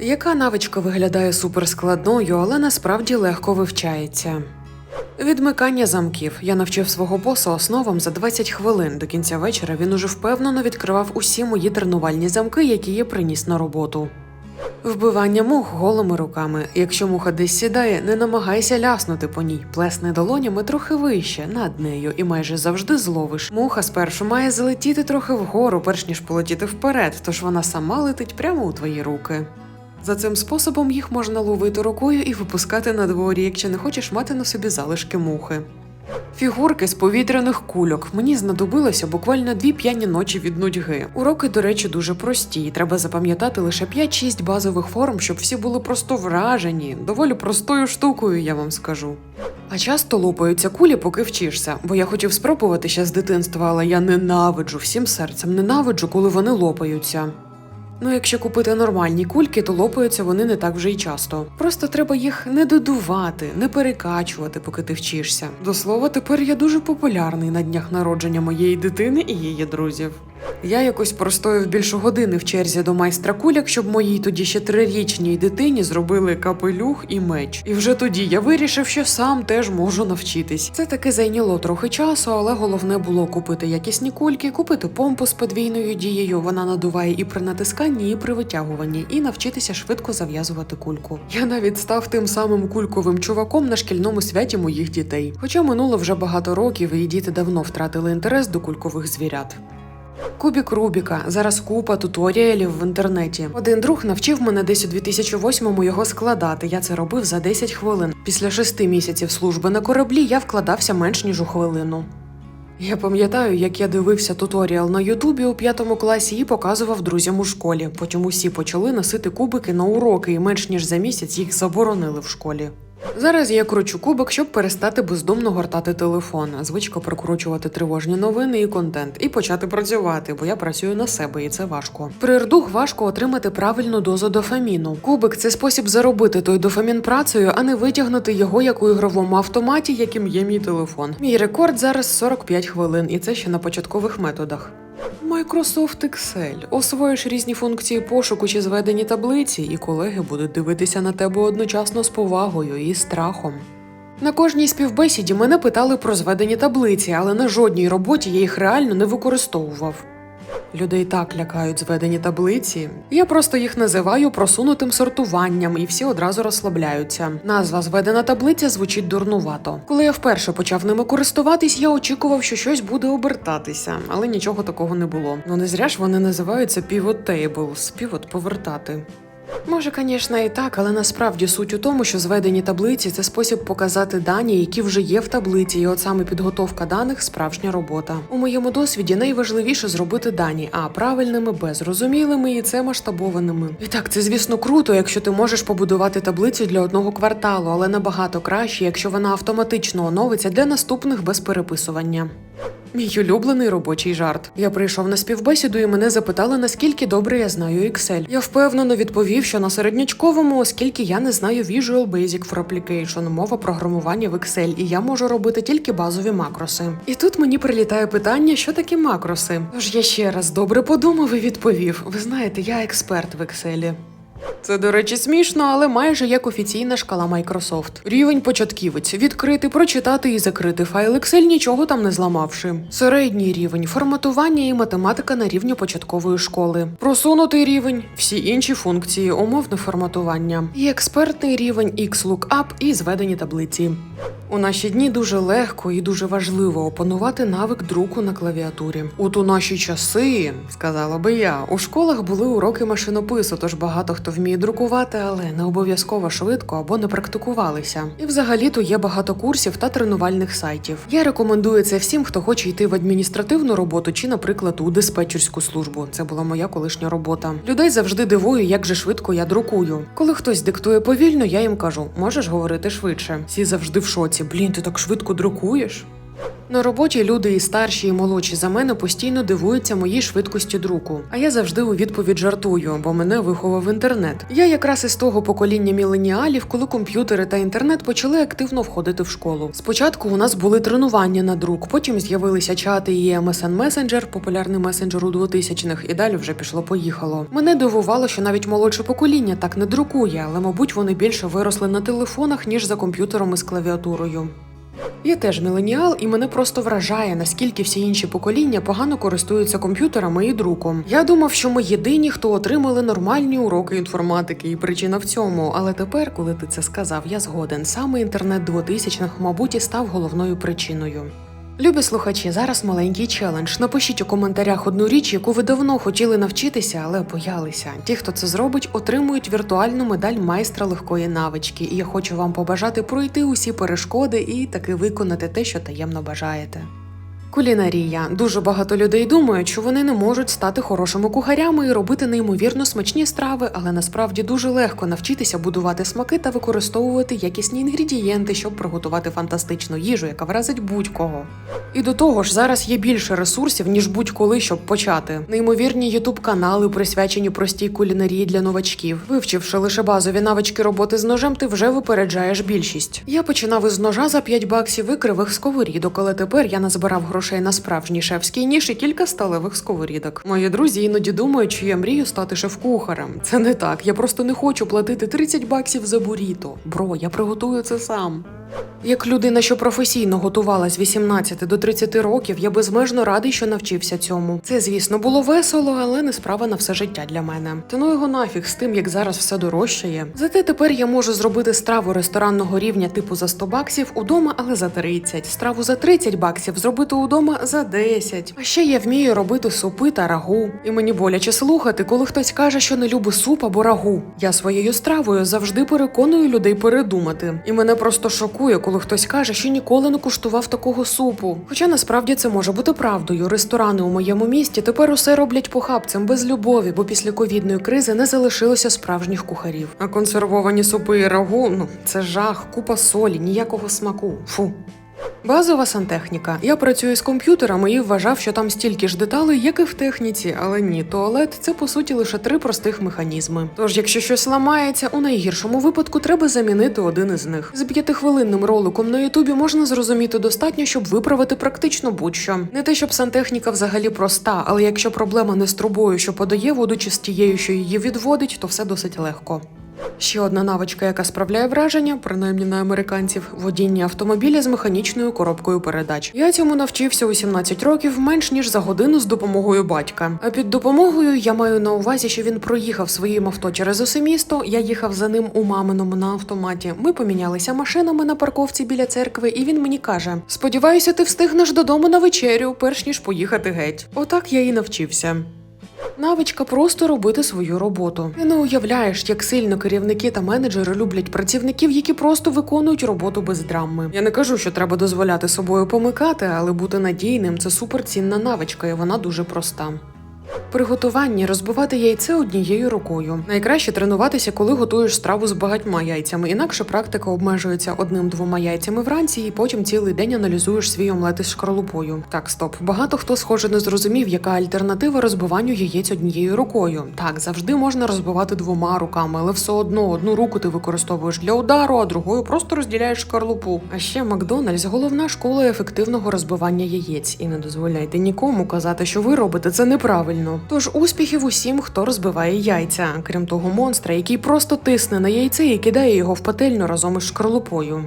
Яка навичка виглядає суперскладною, але насправді легко вивчається? Відмикання замків. Я навчив свого боса основам за 20 хвилин. До кінця вечора він уже впевнено відкривав усі мої тренувальні замки, які я приніс на роботу. Вбивання мух голими руками. Якщо муха десь сідає, не намагайся ляснути по ній. Плесни долонями трохи вище, над нею, і майже завжди зловиш. Муха спершу має залетіти трохи вгору, перш ніж полетіти вперед, тож вона сама летить прямо у твої руки. За цим способом їх можна ловити рукою і випускати на дворі, якщо не хочеш мати на собі залишки мухи. Фігурки з повітряних кульок. Мені знадобилося буквально дві п'яні ночі від нудьги. Уроки, до речі, дуже прості. Треба запам'ятати лише 5-6 базових форм, щоб всі були просто вражені. Доволі простою штукою, я вам скажу. А часто лопаються кулі, поки вчишся, бо я хотів спробувати ще з дитинства, але я ненавиджу всім серцем, ненавиджу, коли вони лопаються. Ну, якщо купити нормальні кульки, то лопаються вони не так вже й часто. Просто треба їх не додувати, не перекачувати, поки ти вчишся. До слова, тепер я дуже популярний на днях народження моєї дитини і її друзів. Я якось простояв більше години в черзі до майстра куляк, щоб моїй тоді ще трирічній дитині зробили капелюх і меч. І вже тоді я вирішив, що сам теж можу навчитись. Це таки зайняло трохи часу, але головне було купити якісні кульки, купити помпу з подвійною дією. Вона надуває і при натисканні, і при витягуванні, і навчитися швидко зав'язувати кульку. Я навіть став тим самим кульковим чуваком на шкільному святі моїх дітей. Хоча минуло вже багато років, і діти давно втратили інтерес до кулькових звірят. Кубік Рубіка. Зараз купа туторіалів в інтернеті. Один друг навчив мене десь у 2008-му його складати. Я це робив за 10 хвилин. Після шести місяців служби на кораблі я вкладався менш ніж у хвилину. Я пам'ятаю, як я дивився туторіал на Ютубі у п'ятому класі і показував друзям у школі. Потім усі почали носити кубики на уроки, і менш ніж за місяць їх заборонили в школі. Зараз я кручу кубик, щоб перестати бездумно гортати телефон, звичка прокручувати тривожні новини і контент, і почати працювати, бо я працюю на себе, і це важко. При рдух важко отримати правильну дозу дофаміну. Кубик це спосіб заробити той дофамін працею, а не витягнути його як у ігровому автоматі, яким є мій телефон. Мій рекорд зараз 45 хвилин, і це ще на початкових методах. Microsoft Excel. Освоїш різні функції пошуку чи зведені таблиці, і колеги будуть дивитися на тебе одночасно з повагою і страхом. На кожній співбесіді мене питали про зведені таблиці, але на жодній роботі я їх реально не використовував. Людей так лякають зведені таблиці. Я просто їх називаю просунутим сортуванням, і всі одразу розслабляються. Назва зведена таблиця звучить дурнувато. Коли я вперше почав ними користуватись, я очікував, що щось буде обертатися, але нічого такого не було. Ну не зря ж вони називаються pivot tables, півот повертати. Може, звісно, і так, але насправді суть у тому, що зведені таблиці це спосіб показати дані, які вже є в таблиці, і от саме підготовка даних справжня робота. У моєму досвіді найважливіше зробити дані, а правильними, безрозумілими і це масштабованими. І так, це звісно круто, якщо ти можеш побудувати таблицю для одного кварталу, але набагато краще, якщо вона автоматично оновиться для наступних без переписування. Мій улюблений робочий жарт. Я прийшов на співбесіду і мене запитали, наскільки добре я знаю Excel. Я впевнено відповів, що на середнячковому, оскільки я не знаю Visual Basic for Application, мова програмування в Excel, і я можу робити тільки базові макроси. І тут мені прилітає питання, що таке макроси. Тож я ще раз добре подумав і відповів: ви знаєте, я експерт в Excel. Це, до речі, смішно, але майже як офіційна шкала Microsoft. Рівень початківець відкрити, прочитати і закрити файл Excel, нічого там не зламавши. Середній рівень форматування і математика на рівні початкової школи. Просунутий рівень, всі інші функції, умовне форматування. І експертний рівень XLOOKUP і зведені таблиці. У наші дні дуже легко і дуже важливо опанувати навик друку на клавіатурі. От у наші часи, сказала би я, у школах були уроки машинопису, тож багато хто вміє друкувати, але не обов'язково швидко або не практикувалися. І взагалі-то є багато курсів та тренувальних сайтів. Я рекомендую це всім, хто хоче йти в адміністративну роботу чи, наприклад, у диспетчерську службу. Це була моя колишня робота. Людей завжди дивую, як же швидко я друкую. Коли хтось диктує повільно, я їм кажу: можеш говорити швидше. Всі завжди в шоці. Блін, ти так швидко друкуєш. На роботі люди і старші, і молодші за мене постійно дивуються моїй швидкості друку. А я завжди у відповідь жартую, бо мене виховав інтернет. Я якраз із того покоління міленіалів, коли комп'ютери та інтернет почали активно входити в школу. Спочатку у нас були тренування на друк, потім з'явилися чати і MSN Messenger, популярний месенджер у 2000-х, і далі вже пішло-поїхало. Мене дивувало, що навіть молодше покоління так не друкує, але мабуть вони більше виросли на телефонах ніж за комп'ютером із клавіатурою. Я теж міленіал, і мене просто вражає, наскільки всі інші покоління погано користуються комп'ютерами і друком. Я думав, що ми єдині, хто отримали нормальні уроки інформатики, і причина в цьому. Але тепер, коли ти це сказав, я згоден. Саме інтернет 2000-х, мабуть, і став головною причиною. Любі слухачі, зараз маленький челендж. Напишіть у коментарях одну річ, яку ви давно хотіли навчитися, але боялися. Ті, хто це зробить, отримують віртуальну медаль майстра легкої навички. І я хочу вам побажати пройти усі перешкоди і таки виконати те, що таємно бажаєте. Кулінарія. Дуже багато людей думають, що вони не можуть стати хорошими кухарями і робити неймовірно смачні страви, але насправді дуже легко навчитися будувати смаки та використовувати якісні інгредієнти, щоб приготувати фантастичну їжу, яка вразить будь-кого. І до того ж, зараз є більше ресурсів, ніж будь-коли, щоб почати. Неймовірні ютуб канали присвячені простій кулінарії для новачків. Вивчивши лише базові навички роботи з ножем, ти вже випереджаєш більшість. Я починав із ножа за 5 баксів і кривих сковорідок, але тепер я назбирав грошей на справжній шефський ніж і кілька сталевих сковорідок. Мої друзі іноді думають, що я мрію стати шеф-кухарем. Це не так. Я просто не хочу платити 30 баксів за буріто. Бро, я приготую це сам. Як людина, що професійно готувала з 18 до 30 років, я безмежно радий, що навчився цьому. Це, звісно, було весело, але не справа на все життя для мене. Та ну його нафіг з тим, як зараз все дорожчає. Зате тепер я можу зробити страву ресторанного рівня типу за 100 баксів удома, але за 30. Страву за 30 баксів зробити удома за 10. А ще я вмію робити супи та рагу. І мені боляче слухати, коли хтось каже, що не любить суп або рагу. Я своєю стравою завжди переконую людей передумати. І мене просто шокує, коли хтось каже, що ніколи не куштував такого супу. Хоча насправді це може бути правдою. Ресторани у моєму місті тепер усе роблять похабцем без любові, бо після ковідної кризи не залишилося справжніх кухарів. А консервовані супи і рагу ну це жах, купа солі, ніякого смаку. Фу. Базова сантехніка. Я працюю з комп'ютерами і вважав, що там стільки ж деталей, як і в техніці, але ні, туалет це по суті лише три простих механізми. Тож, якщо щось ламається, у найгіршому випадку треба замінити один із них. З п'ятихвилинним роликом на Ютубі можна зрозуміти достатньо, щоб виправити практично будь-що. Не те, щоб сантехніка взагалі проста, але якщо проблема не з трубою, що подає воду, чи з тією, що її відводить, то все досить легко. Ще одна навичка, яка справляє враження, принаймні на американців, водіння автомобіля з механічною коробкою передач. Я цьому навчився у 17 років менш ніж за годину з допомогою батька. А під допомогою я маю на увазі, що він проїхав своїм авто через усе місто. Я їхав за ним у маминому на автоматі. Ми помінялися машинами на парковці біля церкви, і він мені каже: Сподіваюся, ти встигнеш додому на вечерю, перш ніж поїхати геть. Отак я і навчився. Навичка просто робити свою роботу. Ти не уявляєш, як сильно керівники та менеджери люблять працівників, які просто виконують роботу без драми. Я не кажу, що треба дозволяти собою помикати, але бути надійним це суперцінна навичка, і вона дуже проста. При готуванні розбивати яйце однією рукою. Найкраще тренуватися, коли готуєш страву з багатьма яйцями. Інакше практика обмежується одним-двома яйцями вранці, і потім цілий день аналізуєш свій омлет із шкарлупою. Так, стоп. Багато хто схоже не зрозумів, яка альтернатива розбиванню яєць однією рукою. Так, завжди можна розбивати двома руками, але все одно одну руку ти використовуєш для удару, а другою просто розділяєш шкарлупу. А ще Макдональдс головна школа ефективного розбивання яєць. І не дозволяйте нікому казати, що ви робите це неправильно. Тож успіхів усім, хто розбиває яйця, крім того монстра, який просто тисне на яйце і кидає його в пательню разом із шкарлупою.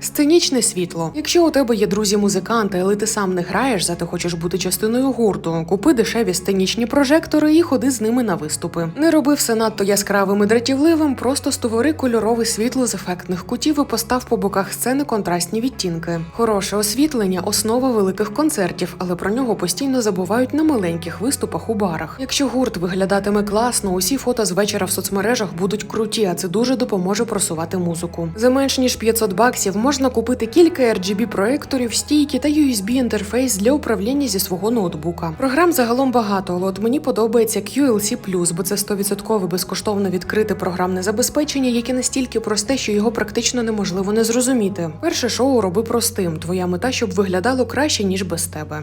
Сценічне світло. Якщо у тебе є друзі-музиканти, але ти сам не граєш, зате хочеш бути частиною гурту, купи дешеві сценічні прожектори і ходи з ними на виступи. Не роби все надто яскравим і дратівливим, просто створи кольорове світло з ефектних кутів і постав по боках сцени контрастні відтінки. Хороше освітлення основа великих концертів, але про нього постійно забувають на маленьких виступах у барах. Якщо гурт виглядатиме класно, усі фото з вечора в соцмережах будуть круті, а це дуже допоможе просувати музику. За менш ніж 500 баксів можна купити кілька RGB проекторів, стійки та USB інтерфейс для управління зі свого ноутбука. Програм загалом багато, але от мені подобається QLC+, бо це 100% безкоштовно відкрите програмне забезпечення, яке настільки просте, що його практично неможливо не зрозуміти. Перше шоу роби простим. Твоя мета, щоб виглядало краще ніж без тебе.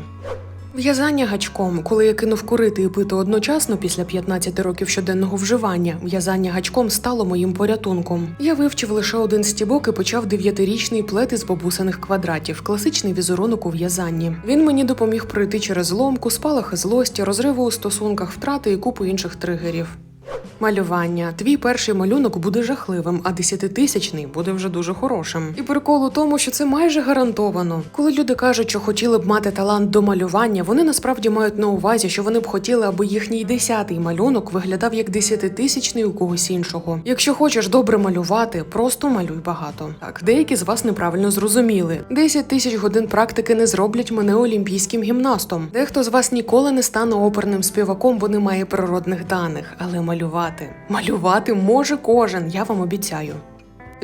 В'язання гачком, коли я кинув курити і пити одночасно після 15 років щоденного вживання, в'язання гачком стало моїм порятунком. Я вивчив лише один стібок і почав дев'ятирічний плет із бабусиних квадратів, класичний візерунок у в'язанні. Він мені допоміг пройти через ломку, спалахи злості, розриву у стосунках, втрати і купу інших тригерів. Малювання. Твій перший малюнок буде жахливим, а десятитисячний буде вже дуже хорошим. І прикол у тому, що це майже гарантовано. Коли люди кажуть, що хотіли б мати талант до малювання, вони насправді мають на увазі, що вони б хотіли, аби їхній десятий малюнок виглядав як десятитисячний у когось іншого. Якщо хочеш добре малювати, просто малюй багато. Так, деякі з вас неправильно зрозуміли. 10 тисяч годин практики не зроблять мене олімпійським гімнастом. Дехто з вас ніколи не стане оперним співаком, бо не має природних даних, але малювати. Малювати може кожен, я вам обіцяю.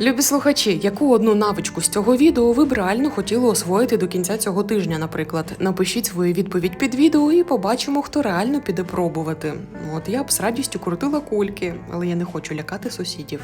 Любі слухачі, яку одну навичку з цього відео ви б реально хотіли освоїти до кінця цього тижня, наприклад? Напишіть свою відповідь під відео і побачимо, хто реально піде пробувати. От я б з радістю крутила кульки, але я не хочу лякати сусідів.